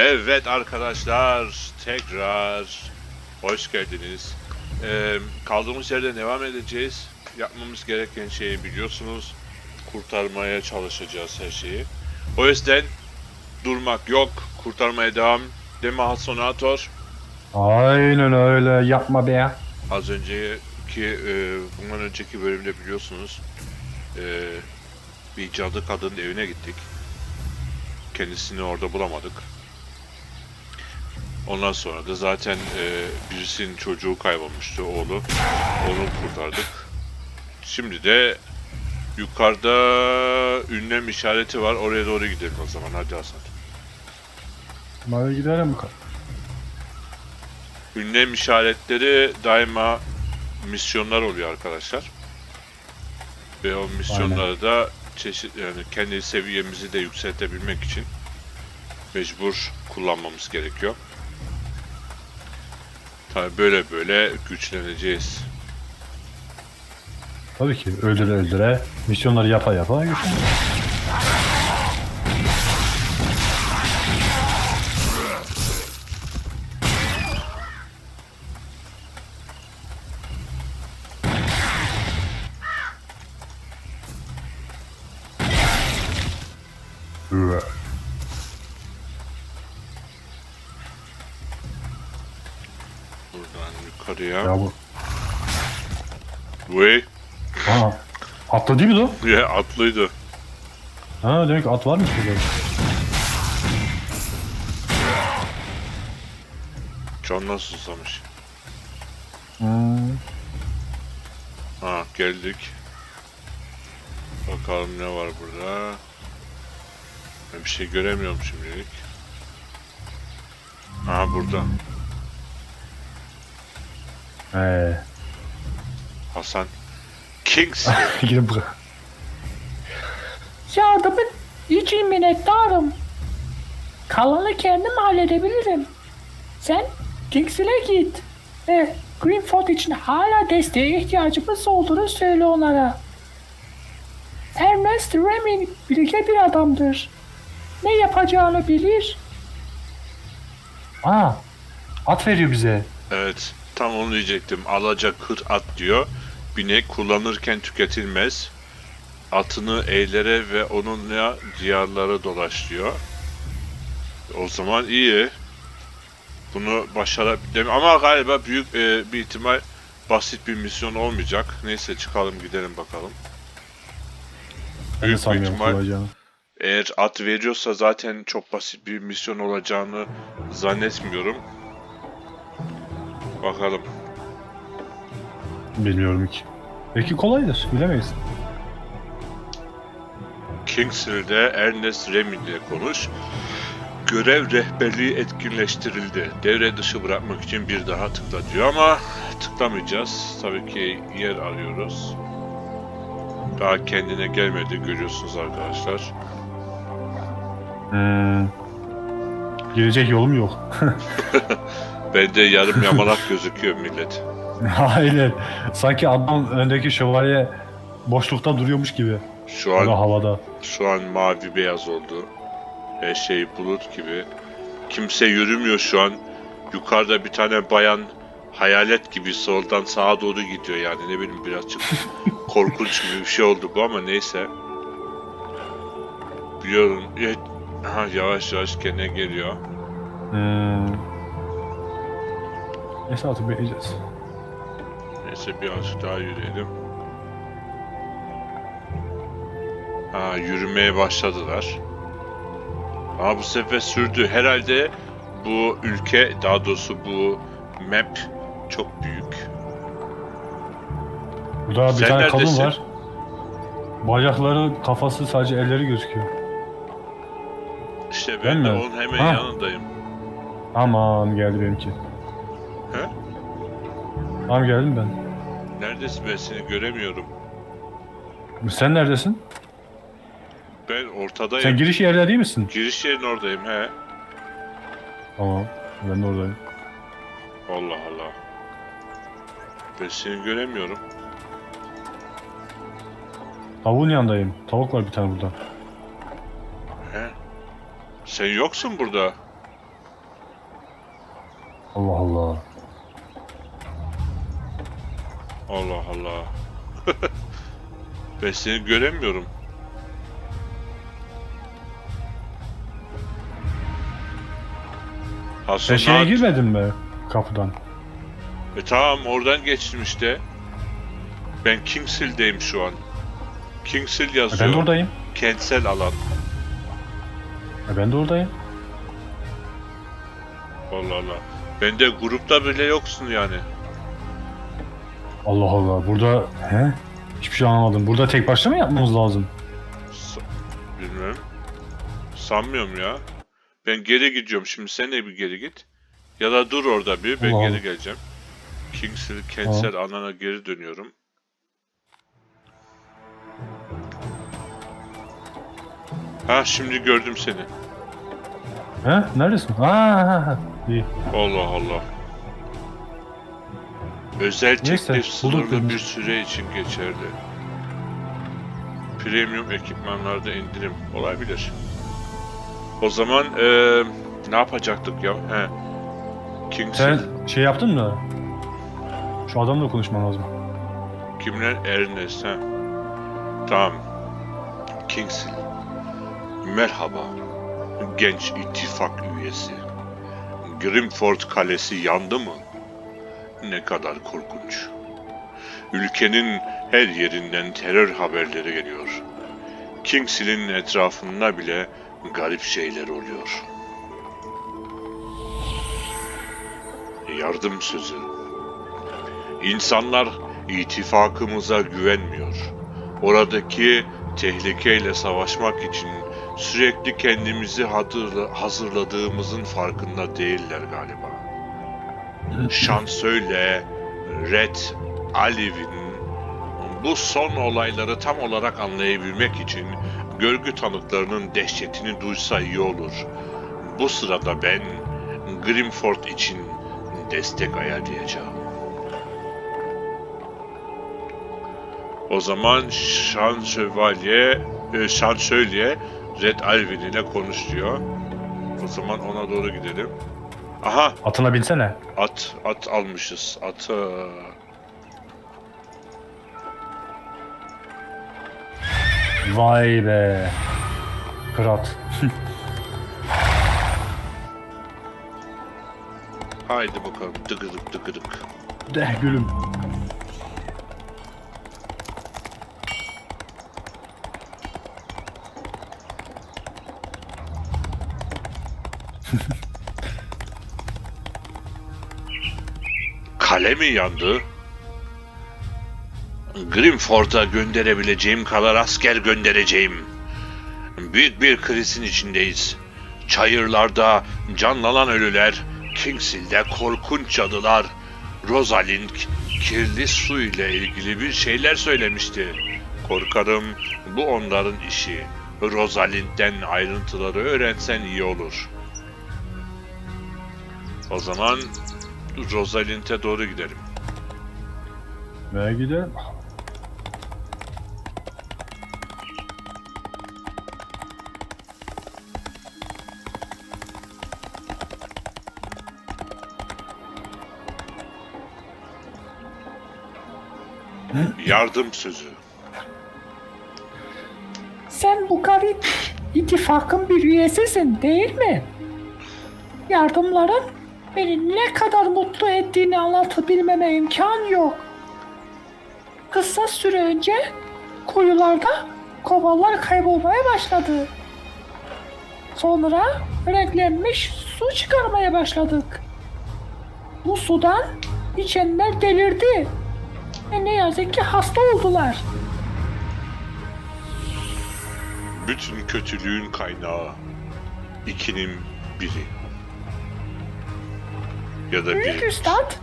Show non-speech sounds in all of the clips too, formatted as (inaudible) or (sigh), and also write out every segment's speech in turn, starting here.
Evet arkadaşlar tekrar hoş geldiniz. Ee, kaldığımız yerden devam edeceğiz. Yapmamız gereken şeyi biliyorsunuz. Kurtarmaya çalışacağız her şeyi. O yüzden durmak yok. Kurtarmaya devam. Mi Hasonator? Aynen öyle yapma be. Az önceki, e, bundan önceki bölümde biliyorsunuz e, bir cadı kadının evine gittik. Kendisini orada bulamadık. Ondan sonra da zaten e, birisinin çocuğu kaybolmuştu, oğlu. Onu kurtardık. Şimdi de yukarıda ünlem işareti var. Oraya doğru gidelim o zaman. Hadi Hasan. Hadi gidelim. Ünlem işaretleri daima misyonlar oluyor arkadaşlar. Ve o misyonları da çeşit yani kendi seviyemizi de yükseltebilmek için mecbur kullanmamız gerekiyor. Tabii böyle böyle güçleneceğiz. Tabii ki öldüre öldüre misyonları yapa yapa güçlen. Üve. Buradan yukarıya. Ya bu. Vay. Aa, atlı değil mi o? (laughs) Ya atlıydı. Ha demek at varmış burada. Canla susamış. Hmm. Ha geldik. Bakalım ne var burada. Ben bir şey göremiyorum şimdilik. Aha burada. Ee, Hasan. Kings. (laughs) gidin bırak. Yardımın için minnettarım. Kalanı kendim halledebilirim. Sen Kingsley'e git. Ve Greenford için hala desteğe ihtiyacımız olduğunu söyle onlara. Ernest Remy bilge bir adamdır. Ne yapacağını bilir. Aa, at veriyor bize. evet. Tam onu diyecektim. Alacak hır at diyor. Binek kullanırken tüketilmez. Atını eğlere ve onunla diyarlara dolaş diyor. O zaman iyi. Bunu başarabilirim. Ama galiba büyük e, bir ihtimal basit bir misyon olmayacak. Neyse çıkalım gidelim bakalım. Ben Büyük bir ihtimal olacağını. eğer at veriyorsa zaten çok basit bir misyon olacağını zannetmiyorum. Bakalım. Bilmiyorum ki. Belki kolaydır, bilemeyiz. Kingsley'de Ernest Remy ile konuş. Görev rehberliği etkinleştirildi. Devre dışı bırakmak için bir daha tıkla diyor ama tıklamayacağız. Tabii ki yer arıyoruz. Daha kendine gelmedi görüyorsunuz arkadaşlar. Hmm. Girecek yolum yok. (laughs) Bende yarım yamalak gözüküyor millet. (laughs) Aynen. Sanki adam öndeki şövalye boşlukta duruyormuş gibi. Şu an havada. şu an mavi beyaz oldu. Her şey bulut gibi. Kimse yürümüyor şu an. Yukarıda bir tane bayan hayalet gibi soldan sağa doğru gidiyor yani ne bileyim birazcık (laughs) korkunç gibi bir şey oldu bu ama neyse. Biliyorum. Ya- Aha, yavaş yavaş kendine geliyor. Hmm. Neyse artık bekleyeceğiz. Neyse birazcık daha yürüyelim. Ha yürümeye başladılar. Ama bu sefer sürdü. Herhalde bu ülke, daha doğrusu bu map çok büyük. Burada bir Sen tane neredesin? kadın var. Bacakları, kafası sadece elleri gözüküyor. İşte Ben ben de mi? onun hemen Ha. yanındayım. Aman geldi benimki. Tamam geldim ben. Neredesin ben seni göremiyorum. Sen neredesin? Ben ortadayım. Sen giriş yerde değil misin? Giriş yerin oradayım he. Tamam. Ben de oradayım. Allah Allah. Ben seni göremiyorum. Tavuğun yanındayım. Tavuk var bir tane burada. He? Sen yoksun burada. Allah Allah. Allah Allah. (laughs) ben seni göremiyorum. Sen şeye Hasanat. girmedin mi kapıdan? E tamam oradan geçtim işte. Ben Kingshill'deyim şu an. Kingshill E, yazıyor. ben de oradayım. Kentsel alan. E, ben de oradayım. Allah Allah. Ben de grupta bile yoksun yani. Allah Allah. Burada he? Hiçbir şey anlamadım. Burada tek başına mı yapmamız lazım? Sa- Bilmem. Sanmıyorum ya. Ben geri gidiyorum. Şimdi sen de bir geri git. Ya da dur orada bir. Ben Allah geri Allah. geleceğim. Kingshill kentsel alana geri dönüyorum. Ha şimdi gördüm seni. He? Neredesin? Ha ha ha. İyi. Allah Allah. Özel Neyse, teklif bulduk sınırlı birini. bir süre için geçerli. Premium ekipmanlarda indirim olabilir. O zaman eee, ne yapacaktık ya? He. Sen şey yaptın mı? Şu adamla konuşman lazım. kimler? Ernest, he. Tamam. Kingston. Merhaba. Genç ittifak üyesi. Grimford Kalesi yandı mı? Ne kadar korkunç. Ülkenin her yerinden terör haberleri geliyor. Kingsley'nin etrafında bile garip şeyler oluyor. Yardım sözü. İnsanlar ittifakımıza güvenmiyor. Oradaki tehlikeyle savaşmak için sürekli kendimizi hazırladığımızın farkında değiller galiba. Şansölye Red Alev'in bu son olayları tam olarak anlayabilmek için görgü tanıklarının dehşetini duysa iyi olur. Bu sırada ben Grimford için destek ayarlayacağım. O zaman Şan Şövalye, e, Şansölye Red Alvin ile konuş diyor. O zaman ona doğru gidelim. Aha Atına binsene. At, at almışız. Atı. Vay be. Kırat. Haydi bakalım. Dıgıdık dıgıdık. De gülüm. (laughs) Kale mi yandı? Grimford'a gönderebileceğim kadar asker göndereceğim. Büyük bir krizin içindeyiz. Çayırlarda canlanan ölüler, Kingshill'de korkunç cadılar. Rosalind kirli su ile ilgili bir şeyler söylemişti. Korkarım bu onların işi. Rosalind'den ayrıntıları öğrensen iyi olur. O zaman Rosalind'e doğru gidelim. Ve gidelim. Yardım sözü. Sen bu garip ittifakın bir üyesisin değil mi? Yardımların beni ne kadar mutlu ettiğini anlatabilmeme imkan yok. Kısa süre önce kuyularda kovalar kaybolmaya başladı. Sonra renklenmiş su çıkarmaya başladık. Bu sudan içenler delirdi. Ve ne yazık ki hasta oldular. Bütün kötülüğün kaynağı ikinin biri. Ya da Büyük biri. Üstad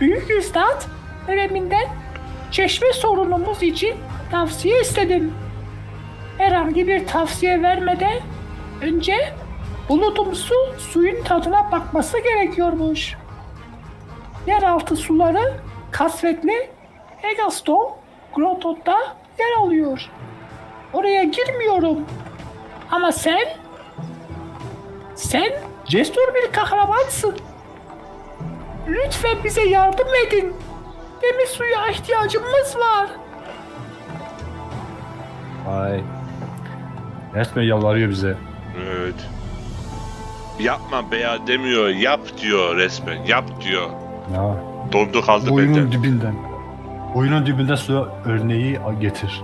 Büyük (laughs) Üstad Öreminden çeşme sorunumuz için tavsiye istedim. Herhangi bir tavsiye vermeden önce bulutumsu suyun tadına bakması gerekiyormuş. Yeraltı suları kasvetli Egaston Grotto'da yer alıyor. Oraya girmiyorum. Ama sen... Sen cesur bir kahramansın. Lütfen bize yardım edin. Temiz suya ihtiyacımız var. Ay. Resmen yalvarıyor bize. Evet. Yapma beya demiyor, yap diyor resmen, yap diyor. Ya. Dondu kaldı Boyunun benden. dibinden. Boyunun dibinden su örneği getir.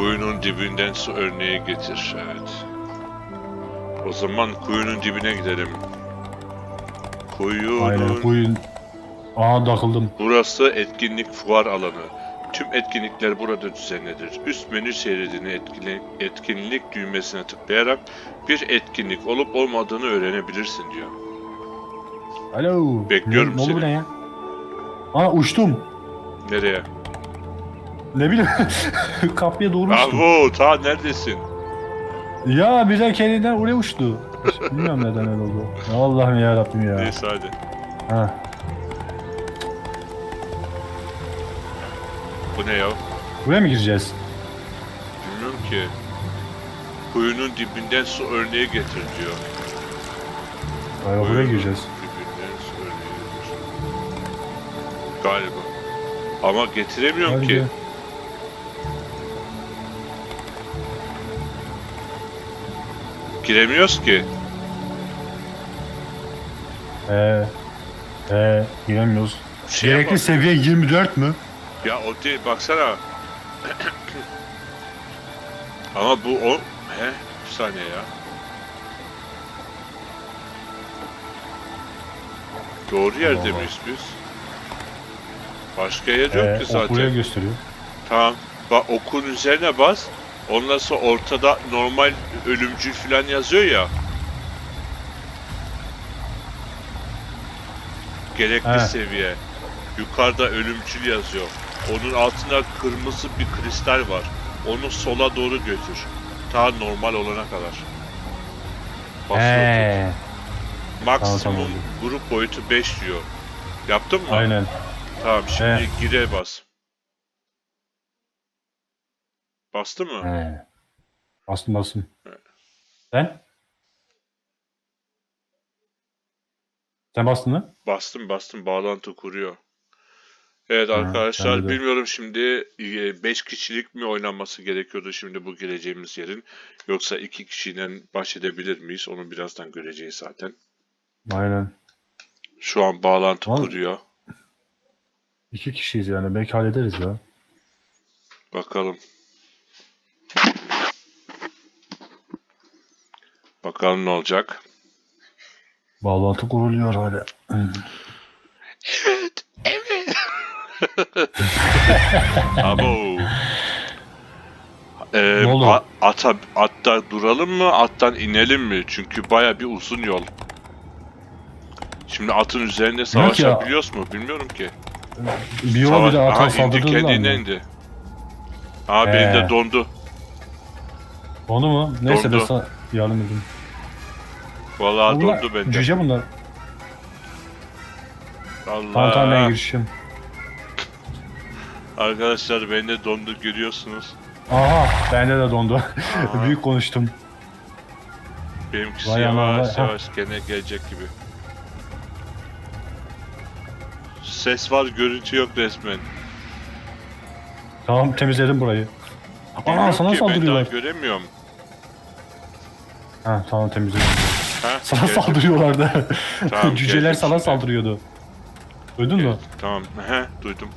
Kuyunun dibinden su örneği getir, evet. O zaman kuyunun dibine gidelim. Kuyunun... Aynen. Boyun. Aa takıldım. Burası etkinlik fuar alanı. Tüm etkinlikler burada düzenlenir. Üst menü şeridini etkili- etkinlik düğmesine tıklayarak bir etkinlik olup olmadığını öğrenebilirsin diyor. Alo. Bekliyorum ne, ne seni. ne ya? Aa uçtum. Nereye? Ne bileyim. (laughs) Kapıya doğru uçtum. Bravo, ta neredesin? Ya birden kendinden oraya uçtu. Bilmiyorum neden öyle oldu. Allah'ım ya Rabbim ya. Neyse hadi. Ha. Bu ne ya? Buraya mı gireceğiz? Bilmiyorum ki. Kuyunun dibinden su örneği getir diyor. Galiba buraya Kuyunun gireceğiz. Dibinden su örneği getir. Galiba. Ama getiremiyorum Hadi ki. Giremiyoruz ki. Ee, ee, giremiyoruz. Şeye Gerekli bak. seviye 24 mü? Ya o değil baksana. Ama bu o... He? Bir saniye ya. Doğru yerde Allah. miyiz biz? Başka yer yok Ee, ki o buraya zaten. gösteriyor. Tamam. Bak okun üzerine bas. Ondan sonra ortada normal ölümcül falan yazıyor ya. Gerekli He. seviye. Yukarıda ölümcül yazıyor. Onun altında kırmızı bir kristal var. Onu sola doğru götür. Ta normal olana kadar. Basıyor. Maksimum Tamam, tamam. grup boyutu 5 diyor. Yaptın mı? Aynen. Tamam şimdi He. gire bas. Bastı mı? He. Bastım bastım. Sen? Sen bastın mı? Bastım bastım bağlantı kuruyor. Evet Ha, arkadaşlar bilmiyorum şimdi 5 kişilik mi oynanması gerekiyordu şimdi bu geleceğimiz yerin. Yoksa 2 kişiyle baş edebilir miyiz? Onu birazdan göreceğiz zaten. Aynen. Şu an bağlantı Vallahi- kuruyor. İki kişiyiz yani. Belki hallederiz ya. Bakalım. Bakalım ne olacak. Bağlantı kuruluyor hala. (laughs) Abo. Ee, Ne oldu? a- ata, atta duralım mı, attan inelim mi? Çünkü baya bir uzun yol. Şimdi atın üzerinde savaşabiliyoruz mu? Bilmiyorum ki. Bir yola bir de Savaş- atan Aha, indi saldırdılar kendine mı? indi. Aa benim de He. dondu. Onu mu? Neyse ben Dondu. sana yardım edeyim. Vallahi Bunlar dondu bende. cüce bunlar. Allah. Ben girişim. Arkadaşlar bende dondu görüyorsunuz. Aha bende de dondu. (laughs) Aha. Büyük konuştum. Benimkisi Vay yavaş vay. Yavaş gene gelecek gibi. Ses var, görüntü yok resmen. Tamam temizledim burayı. Aa sana ki, Ben saldırıyorlar. daha göremiyorum. Ha tamam temizledim. Ha? Sana geldim. saldırıyorlardı. Tamam, (laughs) Cüceler geldim sana saldırıyordu. Duydun mu? Tamam. He, duydum.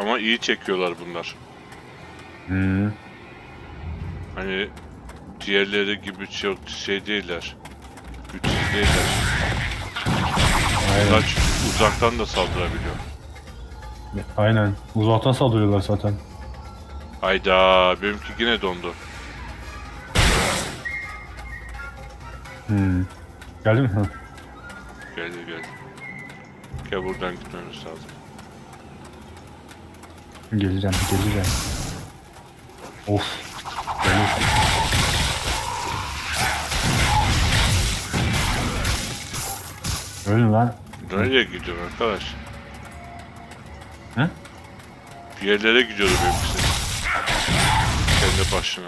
Ama iyi çekiyorlar bunlar. Hmm. Hani diğerleri gibi çok şey değiller. Güçsüz değiller. Aynen. Bunlar çünkü uzaktan da saldırabiliyor. Aynen. Uzaktan saldırıyorlar zaten. Hayda, benimki yine dondu. Hmm. Geldin mi? Geldi geldi. Gel buradan gitmemiz lazım. Geleceğim, geleceğim. Of. Gelir. Ölün lan. Nereye gidiyor arkadaş? Hı? Bir yerlere gidiyordu benimkisi. Kendi başına.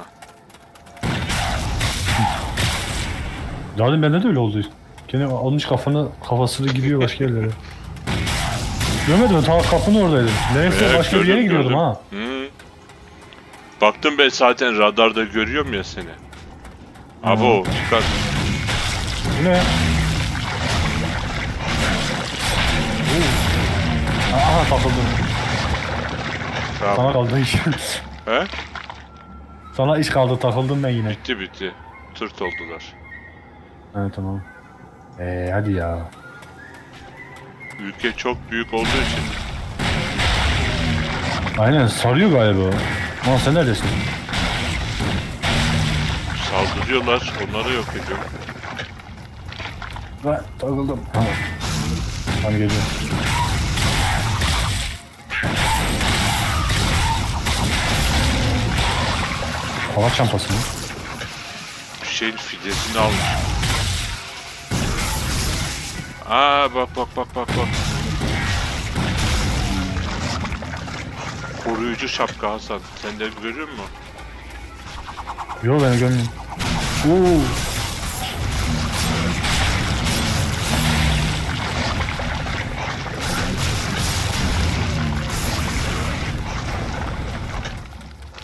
Zaten bende de öyle oldu. Gene almış kafanı, kafasını gidiyor başka yerlere. Görmedin mi? Ta kapının oradaydım. Neyse Evet, başka bir yere gördüm, gidiyordum gördüm. ha. Hı. Baktım ben zaten radarda görüyorum ya seni. Abo dikkat. Bu ne? Aha takıldım. Sana kaldı (laughs) iş. He? Sana iş kaldı takıldım ben yine. Bitti bitti. Tırt oldular. Evet tamam. Eee hadi ya. Ülke çok büyük olduğu için Aynen sarıyor galiba. Ama sen neredesin? saldırıyorlar. Onları yok ediyorum. Ben takıldım. Tamam. Hadi geliyorum. Hava çampası mı? Şeyin fidesini almış. Aa bak bak bak bak bak. Koruyucu şapka Hasan. Sen de görüyor musun? Yok beni görmüyorum. Oo.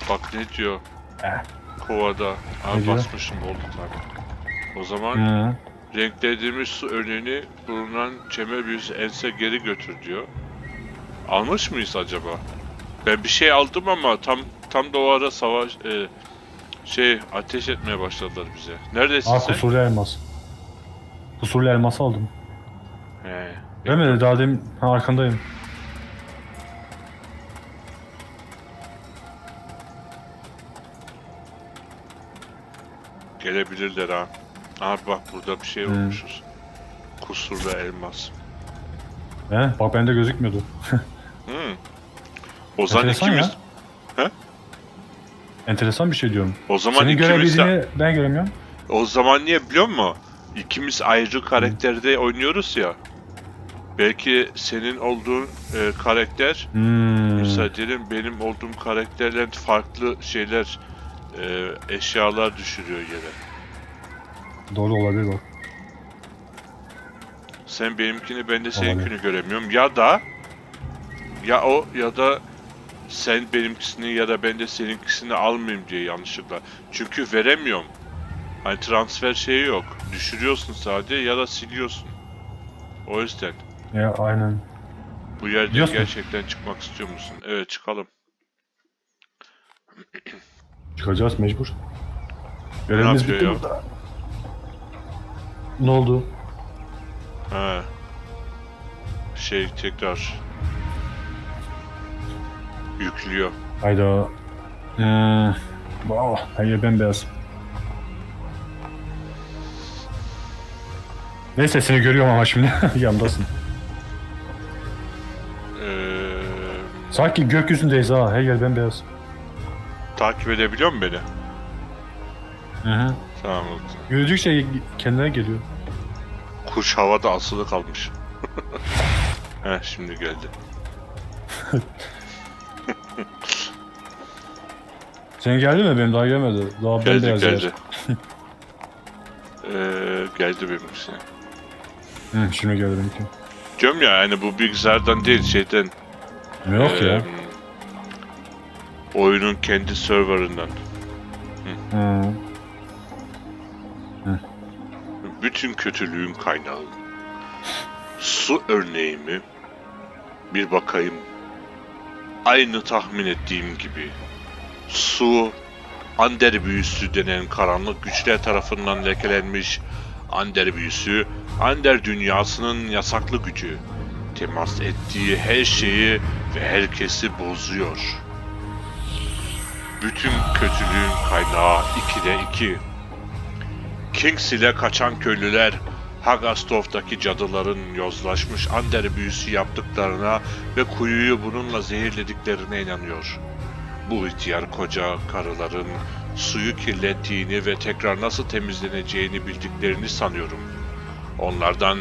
Bak ne diyor. Kovada. Ne diyor? basmışım oldu tabii. O zaman Hı. renklediğimiz su örneğini bulunan çember büyüsü ense geri götür diyor. Almış mıyız acaba? Ben bir şey aldım ama tam tam da o ara savaş e, şey ateş etmeye başladılar bize. Neredesin Aa sen? kusurlu elmas. Kusurlu elması aldım. He. Değil mi? Daha demin ha, arkandayım. Gelebilirler ha. Abi bak burada bir şey olmuşuz. Kusurlu elmas. He? Bak bende gözükmüyordu. (laughs) Hmm. O zaman Enteresan ikimiz ya. Enteresan bir şey diyorum. o zaman Senin ikimiz de görebildiğini ben göremiyorum. o zaman niye biliyor musun? İkimiz ayrı karakterde oynuyoruz ya. Belki senin olduğun e, karakter Hmm. Mesela diyelim benim olduğum karakterlerin farklı şeyler, e, eşyalar düşürüyor yere. Doğru olabilir bak. Sen benimkini ben de seninkini göremiyorum. Ya da ya o ya da sen benimkisini ya da ben de seninkisini almayayım diye yanlışlıkla. Çünkü veremiyorum. Hani transfer şeyi yok. Düşürüyorsun sadece ya da siliyorsun. O yüzden. Ya aynen. Bu yerden Diyorsun. gerçekten çıkmak istiyor musun? Evet çıkalım. Çıkacağız mecbur. Görevimiz yapıyor bitti ya? burada. Ne oldu? Ha. Şey tekrar yüklüyor. Hayda. Ee, wow, her yer bembeyaz. Neyse seni görüyorum ama şimdi (laughs) yandasın. Ee, Sanki gökyüzündeyiz ha, her yer bembeyaz. Takip edebiliyor mu beni? Hı hı. Tamam. Yürüdükçe kendine geliyor. Kuş havada asılı kalmış. (laughs) Heh şimdi geldi. (laughs) Sen geldi mi? Benim daha gelmedi. Daha Geldi bembeyaz yer. geldi. (laughs) ee, geldi benimkisi. Hı, şimdi geldi benimki. Diyorum ya yani bu bilgisayardan değil şeyden. Yok ee, ya. Oyunun kendi serverından. Hı. Bütün kötülüğün kaynağı. Su örneği mi? Bir bakayım. Aynı tahmin ettiğim gibi. Su, Ander büyüsü denen karanlık güçler tarafından lekelenmiş Ander büyüsü, Ander dünyasının yasaklı gücü. Temas ettiği her şeyi ve herkesi bozuyor. Bütün kötülüğün kaynağı 2'de 2. Kings ile kaçan köylüler Hagastof'taki cadıların yozlaşmış Ander büyüsü yaptıklarına ve kuyuyu bununla zehirlediklerine inanıyor. Bu ihtiyar koca karıların suyu kirlettiğini ve tekrar nasıl temizleneceğini bildiklerini sanıyorum. Onlardan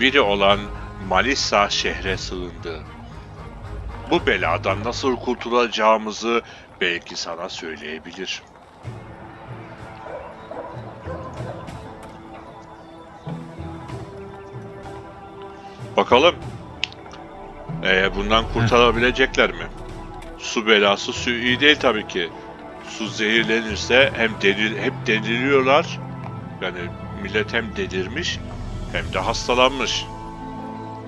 biri olan Malissa şehre sığındı. bu beladan nasıl kurtulacağımızı belki sana söyleyebilir. Bakalım. Ee, bundan kurtarabilecekler mi? Su belası su iyi değil tabii ki. Su zehirlenirse hem delir, hep deliriyorlar. Yani millet hem delirmiş hem de hastalanmış.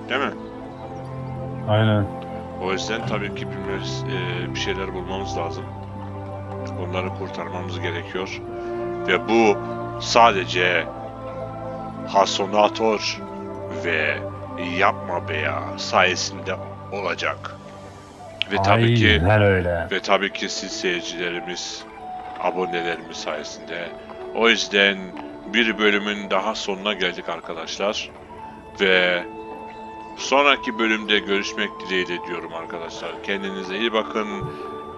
Değil mi? Aynen. O yüzden tabii ki bilmemiz, e, bir şeyler bulmamız lazım. Onları kurtarmamız gerekiyor. Ve bu sadece Hasonator ve Yapma Beya sayesinde olacak. Ve tabii ki Aynen öyle. ve tabii ki siz seyircilerimiz, abonelerimiz sayesinde. O yüzden bir bölümün daha sonuna geldik arkadaşlar. Ve sonraki bölümde görüşmek dileğiyle diyorum arkadaşlar. Kendinize iyi bakın.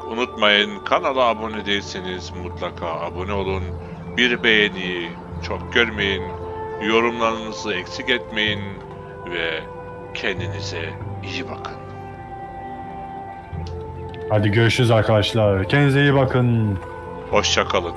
Unutmayın kanala abone değilseniz mutlaka abone olun. Bir beğeni çok görmeyin. Yorumlarınızı eksik etmeyin. Ve kendinize iyi bakın. Hadi görüşürüz arkadaşlar. Kendinize iyi bakın. Hoşçakalın.